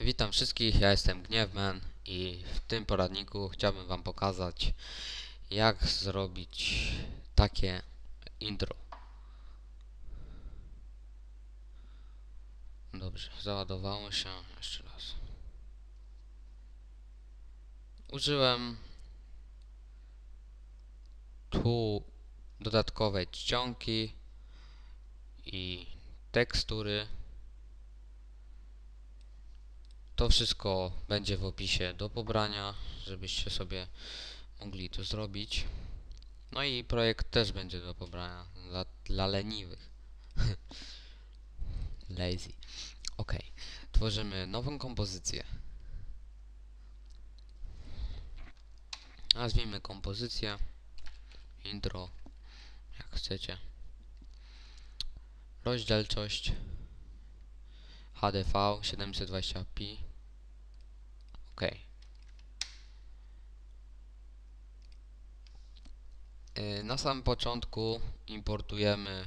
Witam wszystkich, ja jestem Gniewman i w tym poradniku chciałbym wam pokazać jak zrobić takie intro. Dobrze, załadowało się jeszcze raz. Użyłem tu dodatkowej czcionki i tekstury to wszystko będzie w opisie do pobrania, żebyście sobie mogli to zrobić. No i projekt też będzie do pobrania dla, dla leniwych. Lazy. Ok. Tworzymy nową kompozycję. Nazwijmy kompozycję. Intro. Jak chcecie. Rozdzielczość. HDV 720p OK. Na samym początku importujemy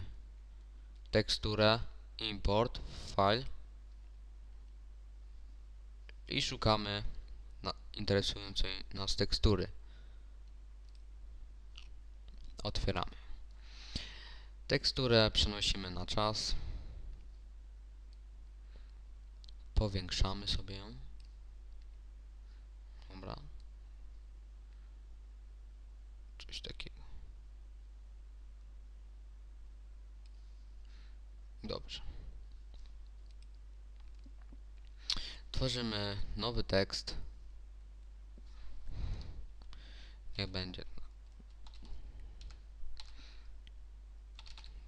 teksturę import file i szukamy interesującej nas tekstury. Otwieramy. Teksturę przenosimy na czas. Powiększamy sobie ją. Dobra. Coś takiego. Dobrze. Tworzymy nowy tekst. Niech będzie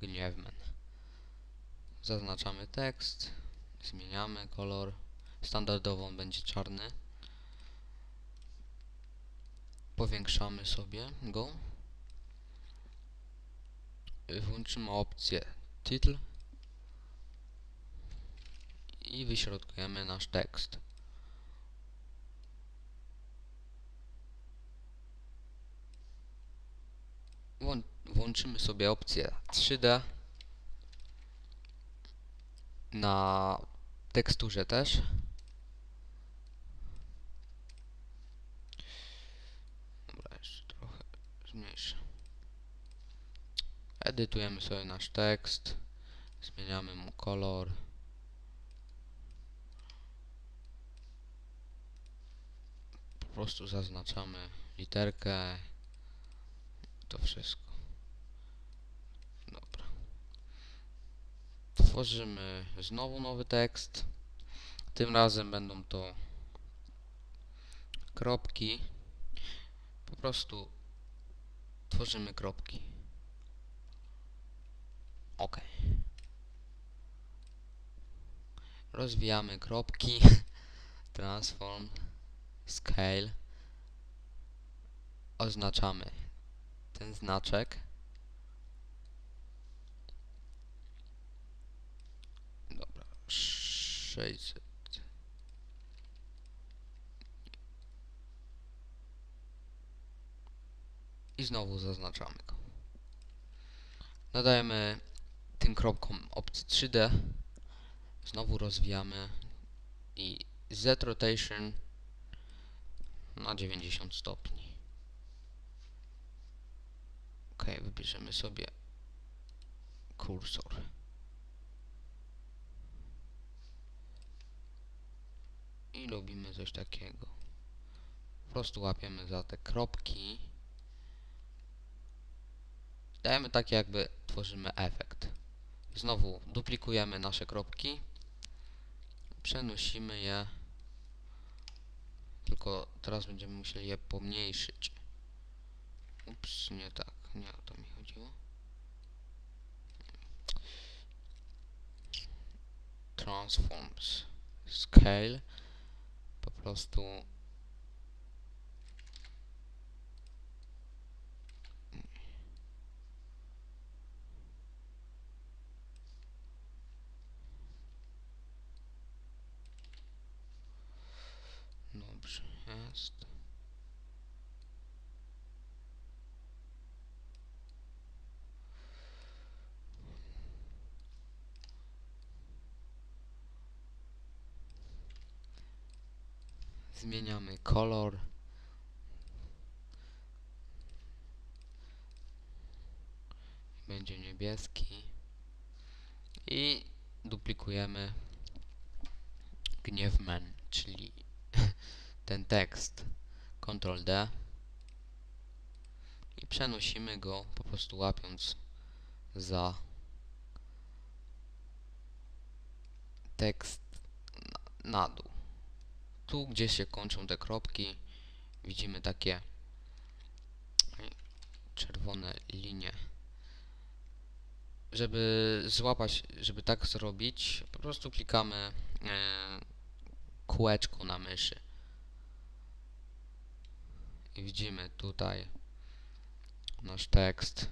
Gniewmen. Zaznaczamy tekst. Zmieniamy kolor. Standardowo on będzie czarny. Powiększamy sobie go. Włączymy opcję title i wyśrodkujemy nasz tekst. Włą włączymy sobie opcję 3D na teksturze też. Dobra, jeszcze trochę zmniejszę. Edytujemy sobie nasz tekst. Zmieniamy mu kolor. Po prostu zaznaczamy literkę. To wszystko. Dobra. Tworzymy znowu nowy tekst. Tym razem będą to kropki. Po prostu tworzymy kropki. OK. Rozwijamy kropki. Transform. Scale. Oznaczamy ten znaczek. Dobra. 600. I znowu zaznaczamy go. Nadajemy tym kropkom opcję 3D. Znowu rozwijamy i Z rotation na 90 stopni. Ok, wybierzemy sobie kursor. I robimy coś takiego. Po prostu łapiemy za te kropki. Dajemy tak jakby tworzymy efekt. Znowu duplikujemy nasze kropki. Przenosimy je. Tylko teraz będziemy musieli je pomniejszyć. Ups, nie tak. Nie o to mi chodziło. Transforms. Scale. Po prostu Dobrze, jest. Zmieniamy kolor. Będzie niebieski. I duplikujemy gniewmen, czyli ten tekst. Ctrl D. I przenosimy go po prostu łapiąc za tekst na, dół. Tu, gdzie się kończą te kropki, widzimy takie czerwone linie. Żeby złapać, żeby tak zrobić, po prostu klikamy e, kółeczko na myszy. I widzimy tutaj nasz tekst.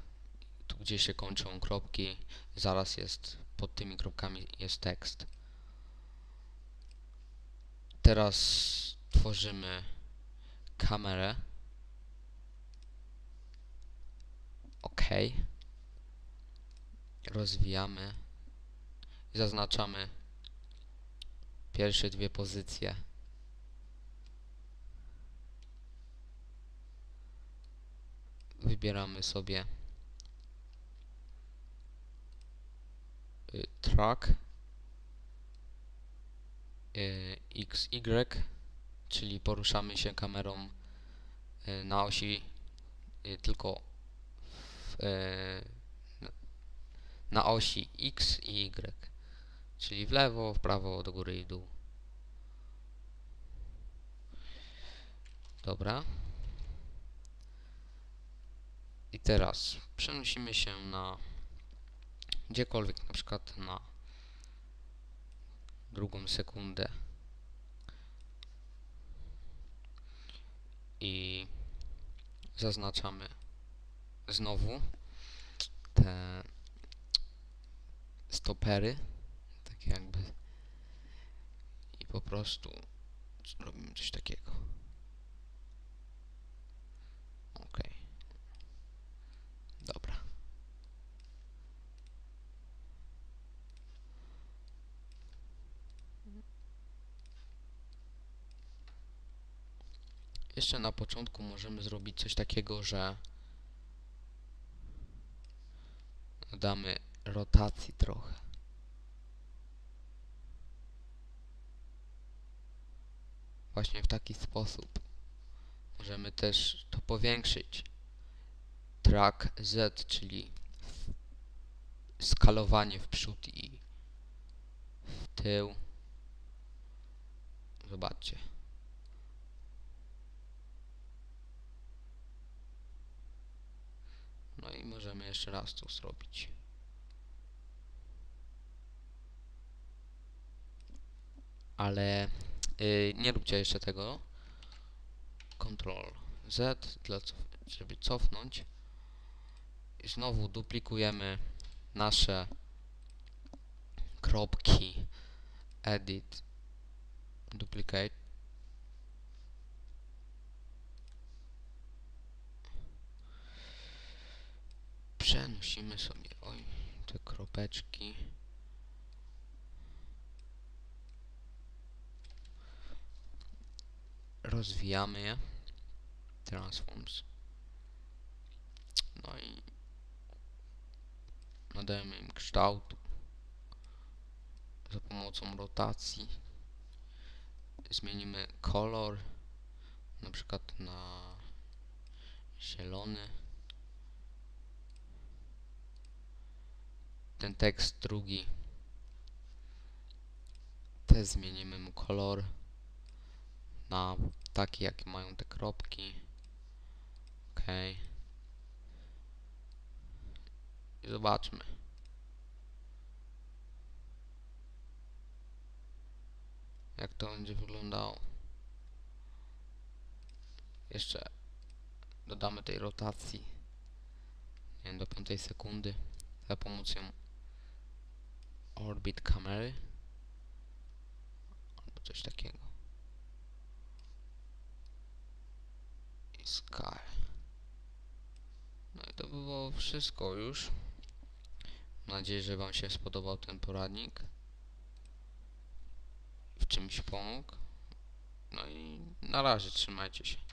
Tu, gdzie się kończą kropki, zaraz jest, pod tymi kropkami jest tekst. Teraz tworzymy kamerę. OK. Rozwijamy. Zaznaczamy pierwsze dwie pozycje. Wybieramy sobie y, y, XY, czyli poruszamy się kamerą y, na osi y, tylko w, y, na- osi X i Y, czyli w lewo, w prawo, do góry i dół. Dobra. I teraz przenosimy się na gdziekolwiek, na przykład na drugą sekundę. I zaznaczamy znowu te stopery, tak jakby i po prostu zrobimy coś takiego. Ok. Dobra. Jeszcze na początku możemy zrobić coś takiego, że damy rotacji trochę. Właśnie w taki sposób możemy też to powiększyć. Track Z, czyli skalowanie w przód i w tył. Zobaczcie. No i możemy jeszcze raz to zrobić. Ale y, nie róbcie jeszcze tego. Ctrl Z, dla żeby cofnąć. I znowu duplikujemy nasze kropki edit duplicate przenosimy sobie oj te kropeczki. Rozwijamy je. Transforms. No i nadajemy im kształt za pomocą rotacji zmienimy kolor na przykład na zielony ten tekst drugi. Też zmienimy mu kolor na taki jaki mają te kropki. Ok i zobaczmy. Jak to będzie wyglądało. Jeszcze dodamy tej rotacji. Nie wiem, do 5 sekundy. Za pomocą orbit kamery? Albo coś takiego. I sky. No i to było wszystko już. Mam nadzieję, że wam się spodobał ten poradnik. W czymś pomógł. No i Na razie, trzymajcie się.